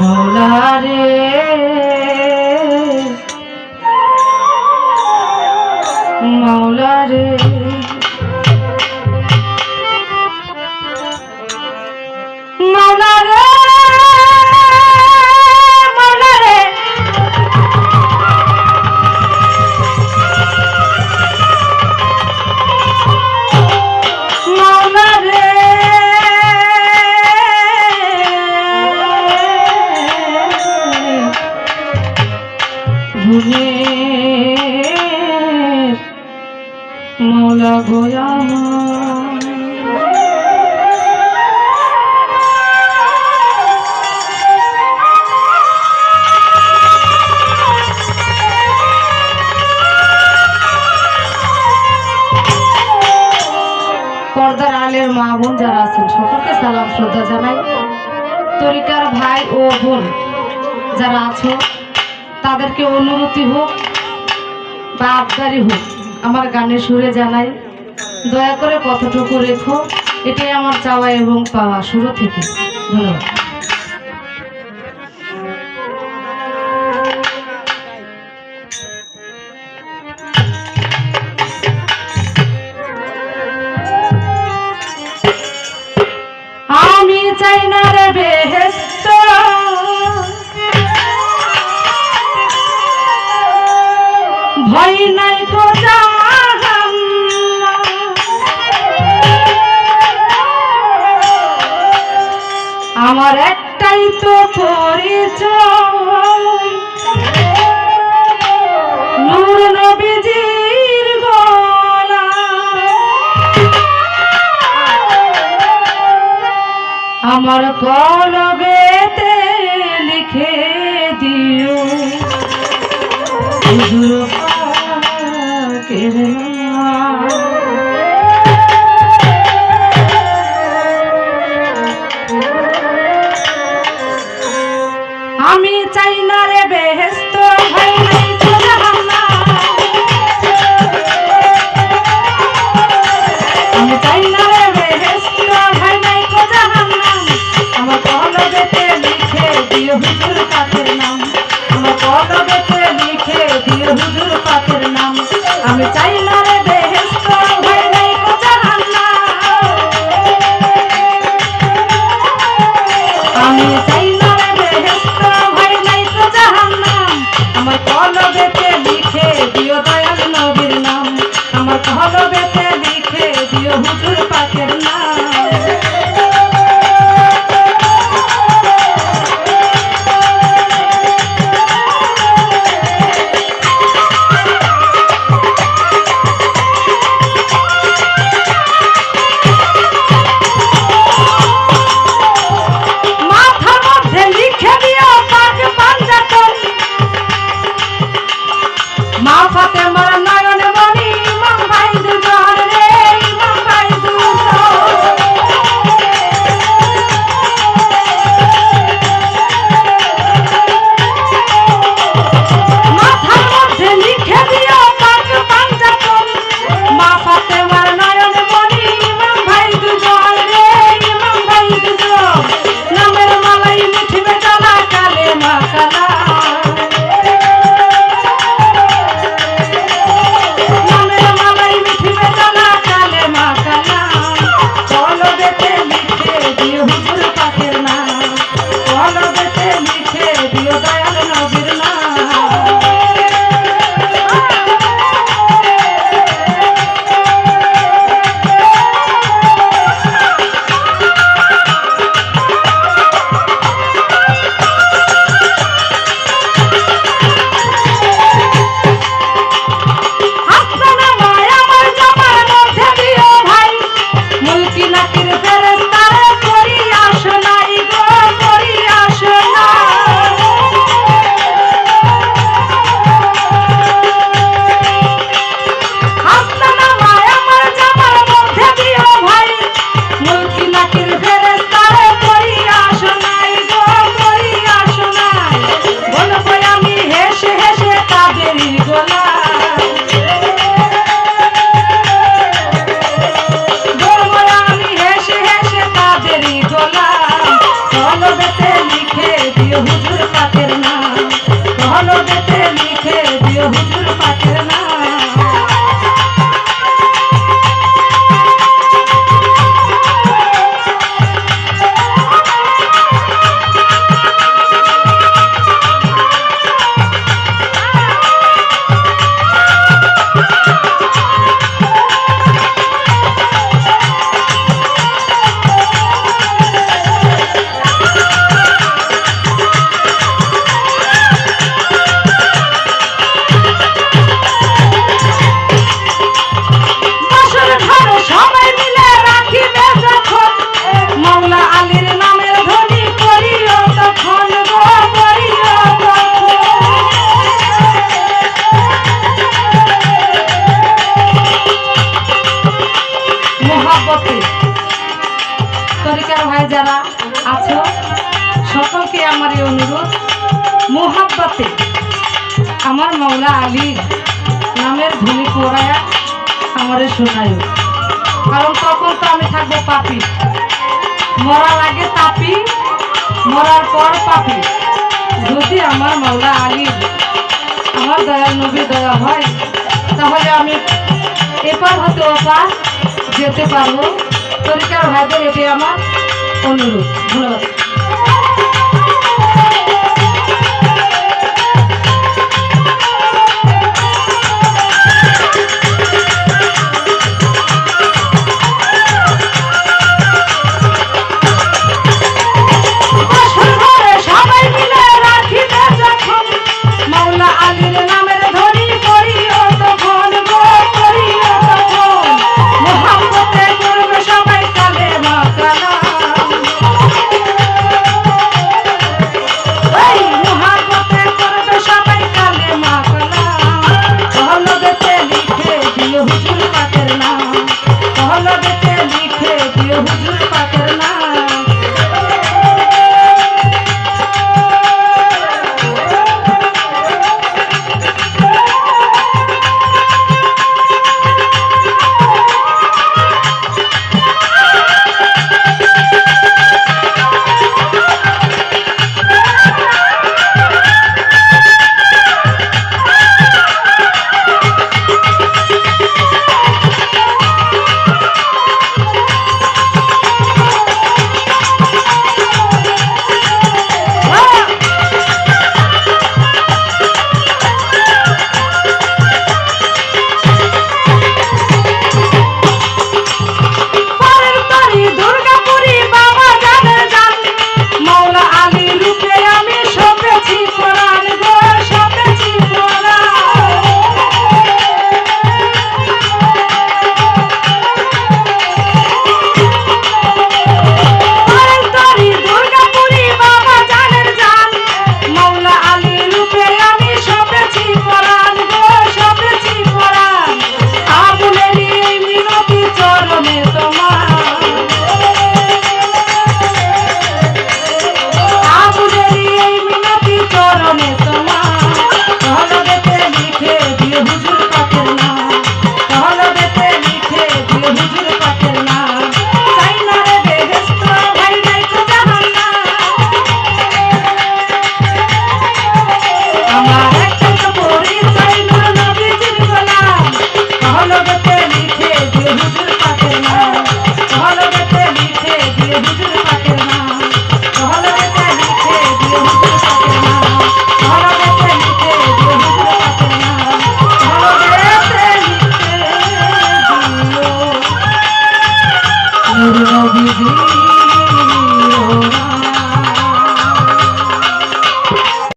মৌলা মা বোন যারা আছেন, সকলকে সালাম, শ্রদ্ধা জানাই। তরিকার ভাই ও বোন যারা আছো, তাদেরকে অনুমতি হোক বা আবদারি হোক, আমার গানে সুরে জানাই। দয়া করে কতটুকু রেখো, এটাই আমার চাওয়া এবং পাওয়া, শুরু থেকে। ধন্যবাদ। একটাই তো পরিচয়। নূর নবীজির গলা। আমার কলবেতে লিখে দিও। আমি চাই না রে বেহেস্ত ভাই নাই। আমি চাই না Video আমার মৌলা আলী নামের ধুলি পড়ায় আমার শোনায়। কারণ তখন তো আমি থাকব পাপি। মরার আগে তাপি, মরার পর পাপি। যদি আমার মৌলা আলী আমার দয়া নবী দয়া হয়, তাহলে আমি এপার হতে ওপার যেতে পারব। তরিকার ভাইদের এটি আমার অনুরোধ। ধন্যবাদ।